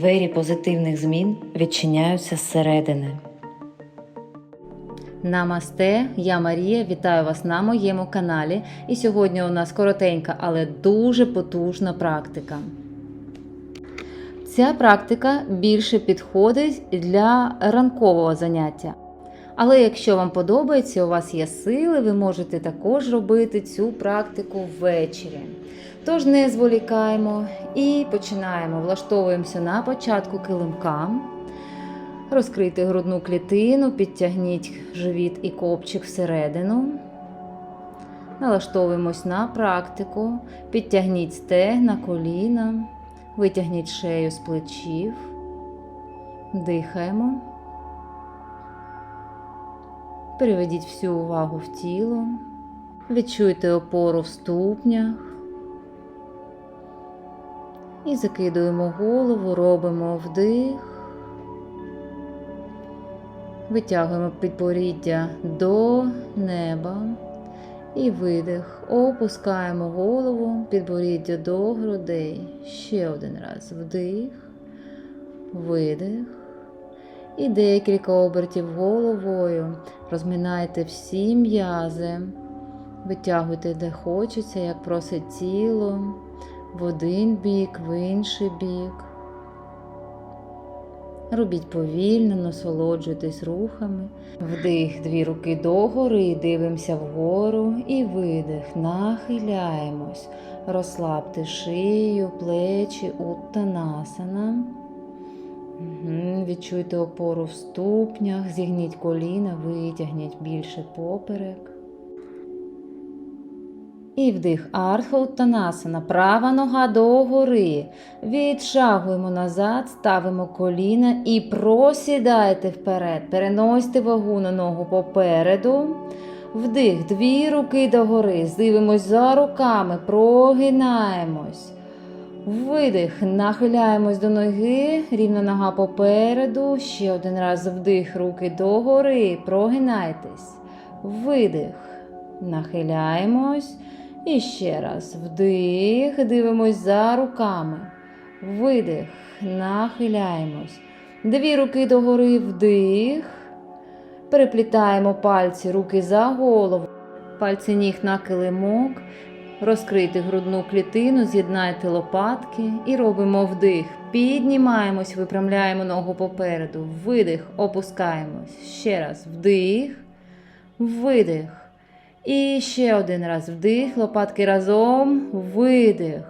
Двері позитивних змін відчиняються зсередини. Намасте, я Марія, вітаю вас на моєму каналі. І сьогодні у нас коротенька, але дуже потужна практика. Ця практика більше підходить для ранкового заняття. Але якщо вам подобається, у вас є сили, ви можете також робити цю практику ввечері. Тож не зволікаємо і починаємо. Влаштовуємося на початку килимка. Розкрийте грудну клітину, підтягніть живіт і копчик всередину. Налаштовуємось на практику. Підтягніть стегна, коліна, витягніть шею з плечів. Дихаємо. Переведіть всю увагу в тіло. Відчуйте опору в ступнях. І закидуємо голову, робимо вдих. Витягуємо підборіддя до неба і видих. Опускаємо голову, підборіддя до грудей. Ще один раз. Вдих, видих. І декілька обертів головою. Розминайте всі м'язи. Витягуйте, де хочеться, як просить тіло. В один бік, в інший бік. Робіть повільно, насолоджуйтесь рухами. Вдих, дві руки догори, дивимося вгору і видих. Нахиляємось. Розслабте шию, плечі, уттанасана. Відчуйте опору в ступнях, зігніть коліна, витягніть більше поперек. І вдих Артхоуттанасана. Права нога догори. Відшагуємо назад, ставимо коліна і просідайте вперед. Переносьте вагу на ногу попереду. Вдих, дві руки догори. Дивимось за руками, прогинаємось. Видих, нахиляємось до ноги, рівна нога попереду. Ще один раз вдих, руки догори, прогинайтесь. Видих, нахиляємось. І ще раз вдих, дивимось за руками. Видих, нахиляємось. Дві руки догори, вдих. Переплітаємо пальці, руки за голову, пальці ніг на килимок. Розкрийте грудну клітину, з'єднайте лопатки і робимо вдих. Піднімаємось, випрямляємо ногу попереду. Видих, опускаємось. Ще раз вдих, видих. І ще один раз вдих, лопатки разом, видих.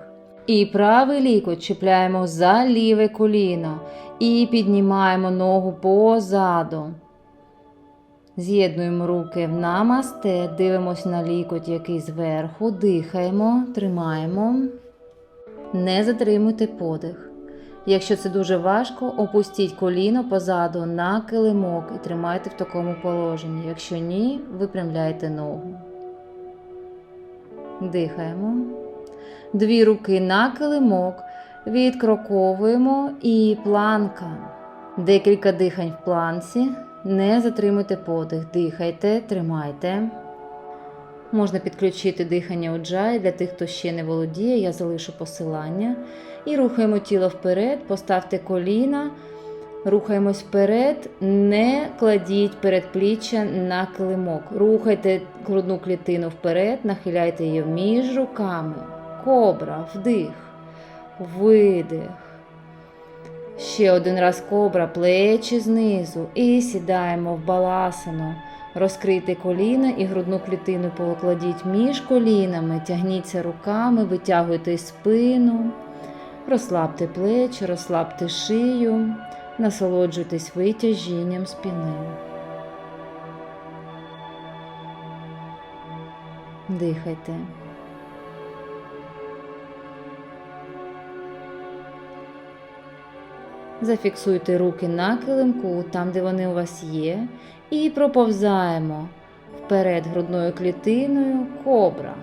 І правий лікоть чіпляємо за ліве коліно. І піднімаємо ногу позаду. З'єднуємо руки в намасте, дивимося на лікоть, який зверху, дихаємо, тримаємо. Не затримуйте подих. Якщо це дуже важко, опустіть коліно позаду на килимок і тримайте в такому положенні. Якщо ні, випрямляйте ногу. Дихаємо. Дві руки на килимок. Відкроковуємо і планка. Декілька дихань в планці. Не затримуйте подих. Дихайте, тримайте. Можна підключити дихання уджаї для тих, хто ще не володіє, я залишу посилання. І рухаємо тіло вперед, поставте коліна, рухаємось вперед, не кладіть передпліччя на килимок. Рухайте грудну клітину вперед, нахиляйте її між руками. Кобра, вдих, видих. Ще один раз кобра, плечі знизу. І сідаємо в баласану. Розкрийте коліна і грудну клітину покладіть між колінами, тягніться руками, витягуйте спину, розслабте плечі, розслабте шию, насолоджуйтесь витяжінням спини. Дихайте. Зафіксуйте руки на килимку, там, де вони у вас є, і проповзаємо вперед грудною клітиною кобра.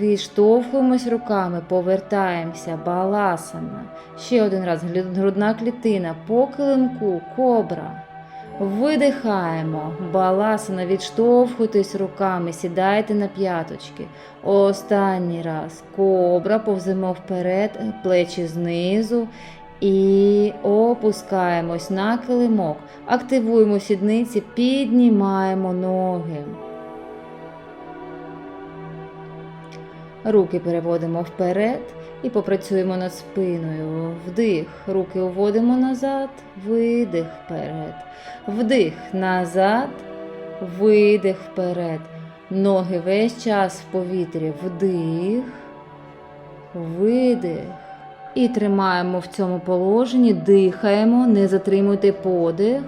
Відштовхуємось руками, повертаємося, баласана. Ще один раз грудна клітина по килимку, кобра. Видихаємо, баласана, відштовхуйтесь руками, сідайте на п'яточки. Останній раз. Кобра, повземо вперед, плечі знизу. І опускаємось на килимок. Активуємо сідниці, піднімаємо ноги. Руки переводимо вперед і попрацюємо над спиною. Вдих, руки уводимо назад, видих вперед. Вдих назад, видих вперед. Ноги весь час в повітрі. Вдих, видих. І тримаємо в цьому положенні, дихаємо, не затримуйте подих.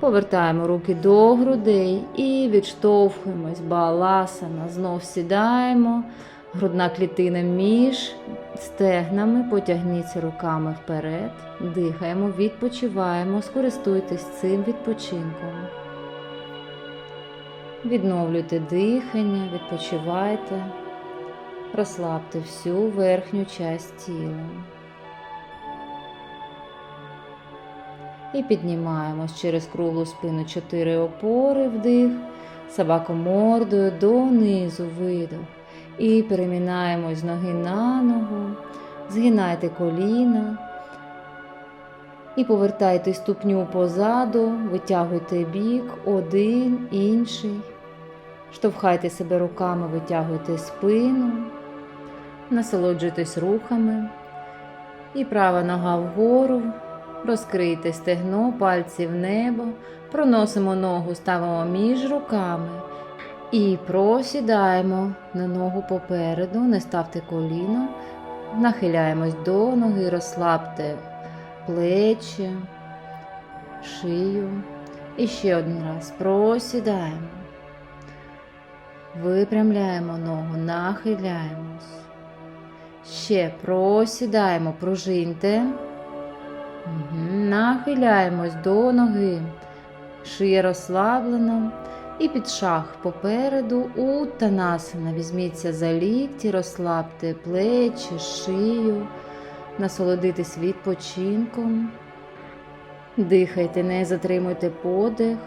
Повертаємо руки до грудей і відштовхуємось. Баласана. Знов сідаємо. Грудна клітина між стегнами. Потягніться руками вперед. Дихаємо, відпочиваємо. Скористуйтесь цим відпочинком. Відновлюйте дихання, відпочивайте. Розслабте всю верхню часть тіла. І піднімаємось через круглу спину чотири опори вдих, собакомордою донизу видох. І перемінаємось з ноги на ногу, згинайте коліна. І повертайте ступню позаду, витягуйте бік, один, інший. Штовхайте себе руками, витягуйте спину, насолоджуйтесь рухами. І права нога вгору, розкрийте стегно, пальці в небо, проносимо ногу, ставимо між руками і просідаємо на ногу попереду, не ставте коліно, нахиляємось до ноги, розслабте плечі, шию. І ще один раз просідаємо. Випрямляємо ногу, нахиляємось. Ще просідаємо, пружиньте. Нахиляємось до ноги. Шия розслаблена. І під шах попереду утанасана. Візьміться за лікті, розслабте плечі, шию, насолодитись відпочинком. Дихайте, не затримуйте подих.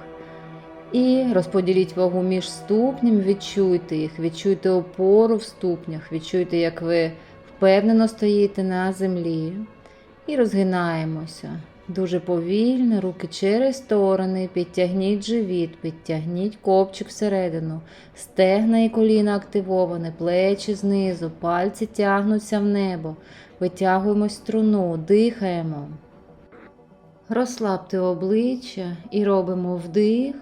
І розподіліть вагу між ступнями, відчуйте їх, відчуйте опору в ступнях, відчуйте, як ви впевнено стоїте на землі. І розгинаємося. Дуже повільно, руки через сторони, підтягніть живіт, підтягніть копчик всередину, стегна і коліна активовані, плечі знизу, пальці тягнуться в небо, витягуємо струну, дихаємо. Розслабте обличчя і робимо вдих.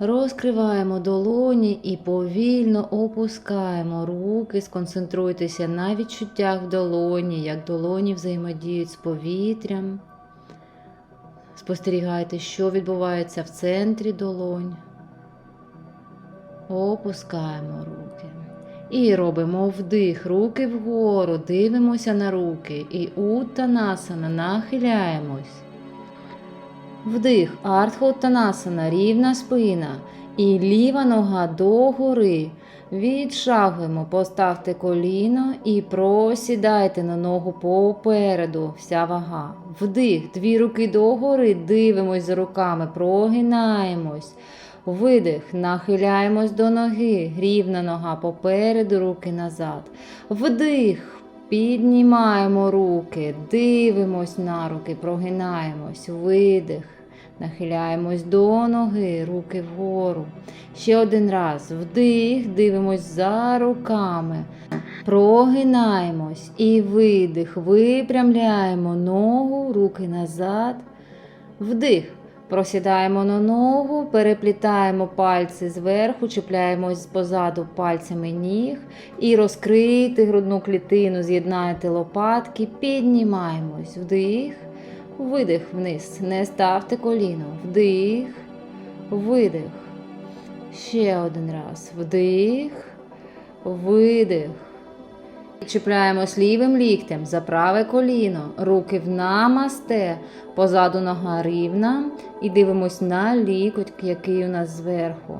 Розкриваємо долоні і повільно опускаємо руки, сконцентруйтеся на відчуттях в долоні, як долоні взаємодіють з повітрям. Спостерігайте, що відбувається в центрі долонь. Опускаємо руки. І робимо вдих, руки вгору, дивимося на руки і утанасана, нахиляємось. Вдих, артхотанасана, рівна спина. І ліва нога догори. Відшагуємо, поставте коліно і просідайте на ногу попереду. Вся вага. Вдих, дві руки догори, дивимось за руками, прогинаємось. Видих, нахиляємось до ноги, рівна нога попереду, руки назад. Вдих, піднімаємо руки, дивимось на руки, прогинаємось, видих. Нахиляємось до ноги, руки вгору. Ще один раз. Вдих, дивимось за руками. Прогинаємось і видих. Випрямляємо ногу, руки назад. Вдих. Просідаємо на ногу, переплітаємо пальці зверху, чіпляємось позаду пальцями ніг і розкрийте грудну клітину, з'єднаєте лопатки, піднімаємось. Вдих. Видих вниз. Не ставте коліно. Вдих, видих. Ще один раз. Вдих, видих. Чіпляємось лівим ліктем за праве коліно. Руки в намасте. Позаду нога рівна. І дивимось на лікоть, який у нас зверху.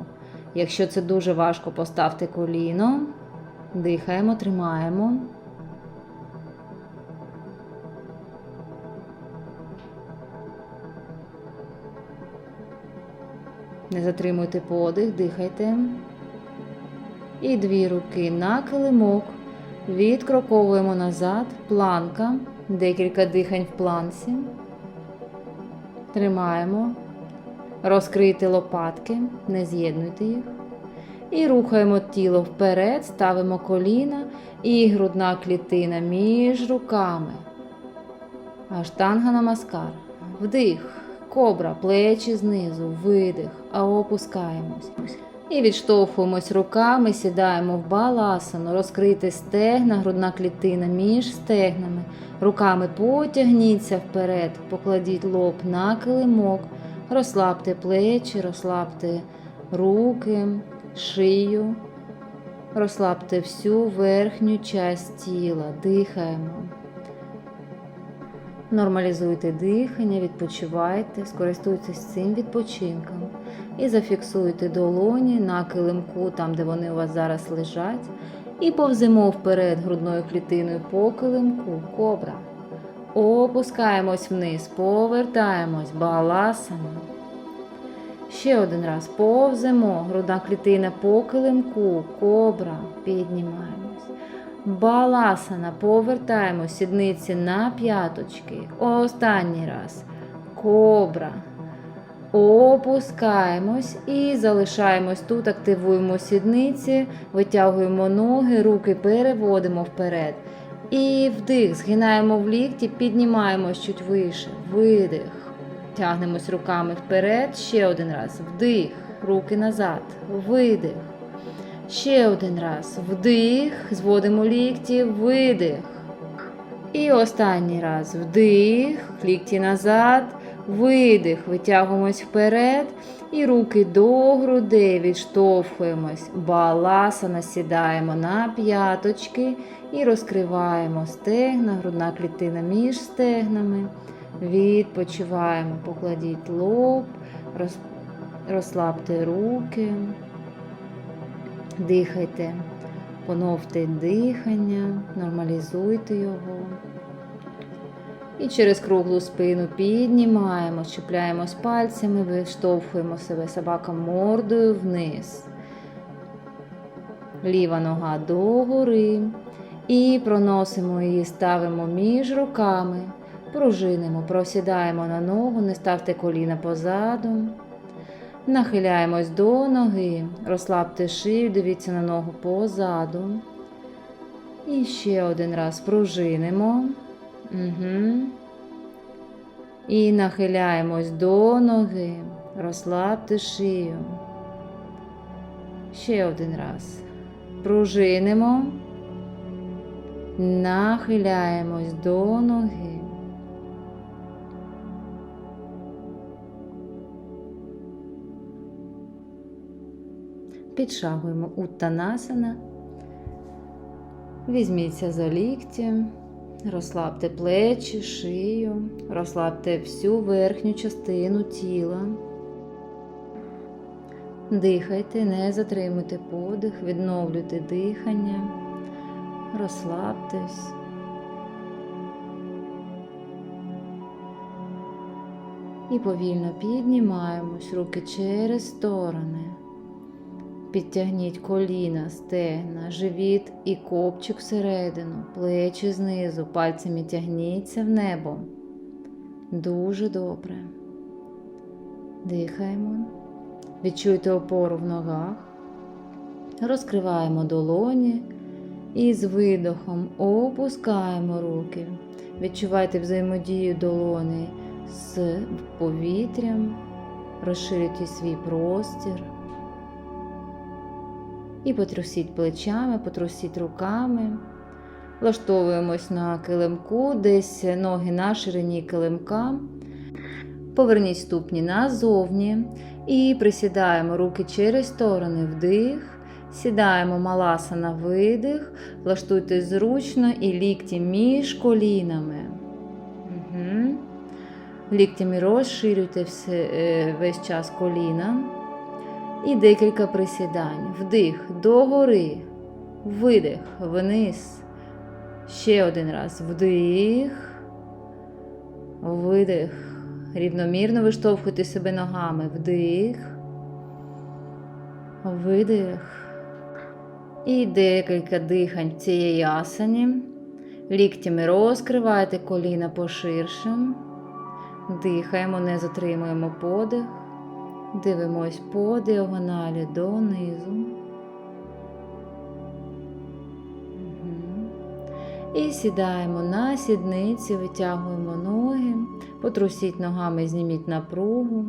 Якщо це дуже важко, поставте коліно. Дихаємо, тримаємо. Не затримуйте подих, дихайте. І дві руки на килимок. Відкроковуємо назад, планка, декілька дихань в планці. Тримаємо. Розкрийте лопатки, не з'єднуйте їх. І рухаємо тіло вперед, ставимо коліна і грудна клітина між руками. Аштанга намаскар. Вдих, кобра, плечі знизу, видих, а опускаємось. І відштовхуємось руками, сідаємо в баласану, розкрийте стегна, грудна клітина між стегнами. Руками потягніться вперед, покладіть лоб на килимок, розслабте плечі, розслабте руки, шию, розслабте всю верхню часть тіла, дихаємо. Нормалізуйте дихання, відпочивайте, скористуйтесь цим відпочинком і зафіксуйте долоні на килимку, там, де вони у вас зараз лежать, і повземо вперед грудною клітиною по килимку, кобра. Опускаємось вниз, повертаємось, баласана. Ще один раз повземо, грудна клітина по килимку, кобра, піднімаємось. Баласана, повертаємо сідниці на п'яточки. Останній раз. Кобра. Опускаємось і залишаємось тут, активуємо сідниці, витягуємо ноги, руки переводимо вперед. І вдих, згинаємо в лікті, піднімаємось чуть вище. Видих. Тягнемось руками вперед. Ще один раз. Вдих. Руки назад. Видих. Ще один раз. Вдих. Зводимо лікті, видих. І останній раз. Вдих. Лікті назад. Видих. Витягуємось вперед. І руки до грудей відштовхуємось. Баласана сідаємо на п'яточки і розкриваємо стегна, грудна клітина між стегнами. Відпочиваємо, покладіть лоб, розслабте руки, дихайте, поновте дихання, нормалізуйте його. І через круглу спину піднімаємо, чіпляємось пальцями, виштовхуємо себе собака мордою вниз. Ліва нога догори. І проносимо її, ставимо між руками. Пружинимо, просідаємо на ногу, не ставте коліна позаду. Нахиляємось до ноги, розслабте шию, дивіться на ногу позаду. І ще один раз пружинимо. Угу. І нахиляємось до ноги, розслабте шию. Ще один раз. Пружинимо. Нахиляємось до ноги. Підшагуємо уттанасана. Візьміться за лікті, розслабте плечі, шию, розслабте всю верхню частину тіла. Дихайте, не затримуйте подих, відновлюйте дихання, розслабтесь. І повільно піднімаємось руки через сторони. Підтягніть коліна, стегна, живіт і копчик всередину, плечі знизу, пальцями тягніться в небо. Дуже добре. Дихаємо. Відчуйте опору в ногах. Розкриваємо долоні і з видохом опускаємо руки. Відчувайте взаємодію долоні з повітрям, розширюйте свій простір. І потрусіть плечами, потрусіть руками. Влаштовуємось на килимку, десь ноги на ширині килимка. Поверніть ступні назовні і присідаємо руки через сторони вдих. Сідаємо маласа на видих, влаштуйте зручно і лікті між колінами. Угу. Ліктями розширюйте е, весь час коліна. І декілька присідань. Вдих догори, видих вниз. Ще один раз. Вдих, видих. Рівномірно виштовхуйте себе ногами. Вдих, видих. І декілька дихань цієї асані. Ліктями розкривайте коліна поширше. Дихаємо, не затримуємо подих. Дивимось по діагоналі донизу. І сідаємо на сідниці, витягуємо ноги, потрусіть ногами, зніміть напругу.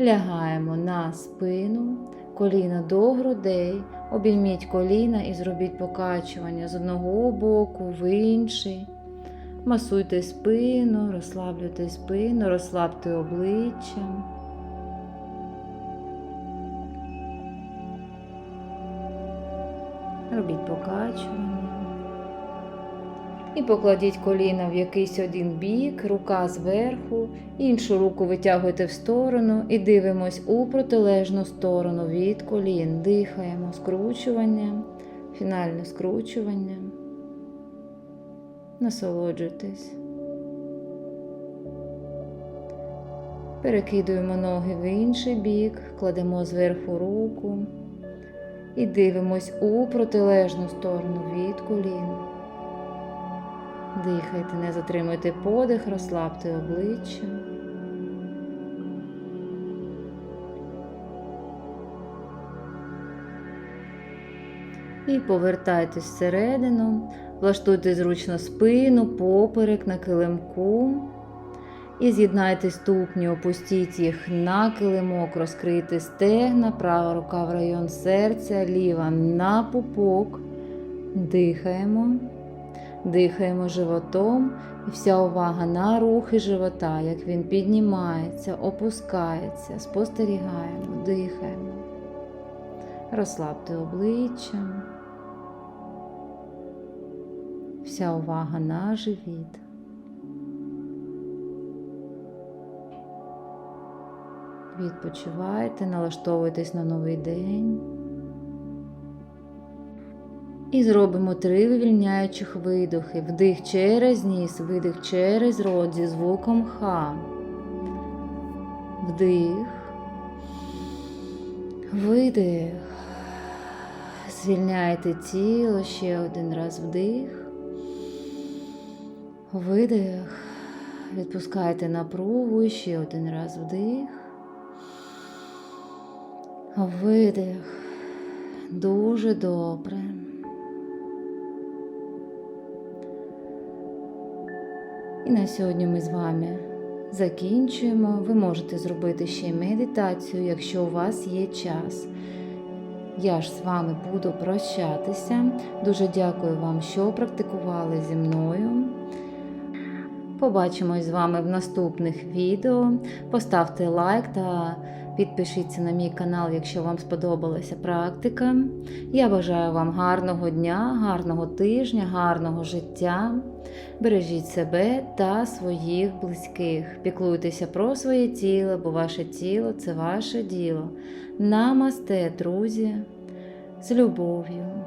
Лягаємо на спину, коліна до грудей, обійміть коліна і зробіть покачування з одного боку в інший. Масуйте спину, розслаблюйте спину, розслабте обличчя. Робіть покачування. І покладіть коліна в якийсь один бік, рука зверху, іншу руку витягуйте в сторону і дивимось у протилежну сторону від колін. Дихаємо скручування, фінальне скручування. Насолоджуйтесь. Перекидуємо ноги в інший бік, кладемо зверху руку і дивимось у протилежну сторону від колін. Дихайте, не затримуйте подих, розслабте обличчя. І повертайтесь всередину, влаштуйте зручно спину, поперек на килимку. І з'єднайте ступні, опустіть їх на килимок, розкрийте стегна, права рука в район серця, ліва на пупок. Дихаємо. Дихаємо животом і вся увага на рухи живота, як він піднімається, опускається, спостерігаємо, дихаємо. Розслабте обличчя. Вся увага на живіт. Відпочивайте, налаштовуйтесь на новий день. І зробимо три вивільняючих видохи. Вдих через ніс, видих через рот зі звуком Х. Вдих. Видих. Звільняйте тіло ще один раз вдих. Видих. Відпускайте напругу ще один раз вдих. Видих. Дуже добре. І на сьогодні ми з вами закінчуємо. Ви можете зробити ще медитацію, якщо у вас є час. Я ж з вами буду прощатися. Дуже дякую вам, що практикували зі мною. Побачимось з вами в наступних відео. Поставте лайк та підпишіться на мій канал, якщо вам сподобалася практика. Я бажаю вам гарного дня, гарного тижня, гарного життя. Бережіть себе та своїх близьких. Піклуйтеся про своє тіло, бо ваше тіло це ваше діло. Намасте, друзі, з любов'ю.